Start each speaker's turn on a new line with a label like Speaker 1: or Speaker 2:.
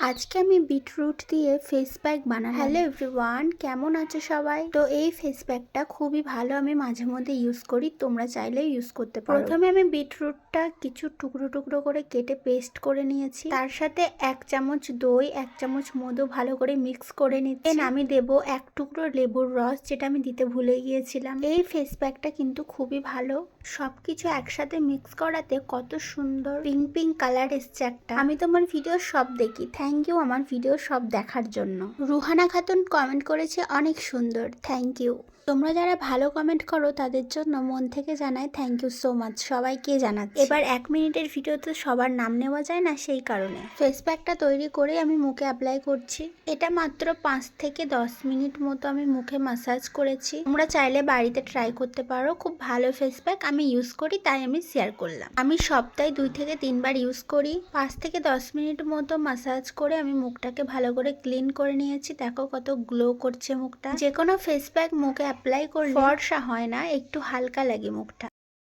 Speaker 1: আজকে আমি বিটরুট দিয়ে ফেস প্যাক বানাবো হ্যালো এভরিওয়ান কেমন আছো সবাই? তো এই ফেস প্যাকটা খুবই ভালো আমি মাঝে মধ্যে ইউজ করি তোমরা চাইলে ইউজ করতে পারো। প্রথমে আমি বিটরুটটা কিছু টুকরো টুকরো করে কেটে পেস্ট করে নিয়েছি। তার সাথে এক চামচ দই এক চামচ মধু ভালো করে মিক্স করে নিচ্ছি। Then আমি দেব এক টুকরো লেবুর রস যেটা আমি দিতে ভুলে গিয়েছিলাম। এই ফেস প্যাকটা কিন্তু খুবই ভালো। সব কিছু একসাথে মিক্স করাতে কত সুন্দর পিঙ্ক পিঙ্ক কালার এসছে একটা। আমি তোমার ভিডিও সব দেখি। থ্যাংক ইউ আমার ভিডিও সব দেখার জন্য। রুহানা খাতুন কমেন্ট করেছে অনেক সুন্দর। থ্যাংক ইউ তোমরা যারা ভালো কমেন্ট করো, তাদের জন্য মন থেকে জানাই থ্যাংক ইউ সো মাচ সবাইকে জানাচ্ছি। এবার এক মিনিটের ভিডিওতে সবার নাম নেওয়া যায় না সেই কারণে। ফেস প্যাকটা তৈরি করে আমি মুখে অ্যাপ্লাই করছি। এটা মাত্র পাঁচ থেকে দশ মিনিট মতো আমি মুখে মাসাজ করেছি। তোমরা চাইলে বাড়িতে ট্রাই করতে পারো। খুব ভালো ফেস প্যাক আমি ইউজ করি, তাই আমি শেয়ার করলাম। আমি সপ্তাহে দুই থেকে তিনবার ইউজ করি। পাঁচ থেকে দশ মিনিট মতো মাসাজ করে আমি মুখটাকে ভালো করে ক্লিন করে নিয়েছি। দেখো কত গ্লো করছে মুখটা। যে কোনো ফেস প্যাক মুখে অ্যাপ্লাই করলে ফর্সা হয় না একটু হালকা লাগে মুখটা।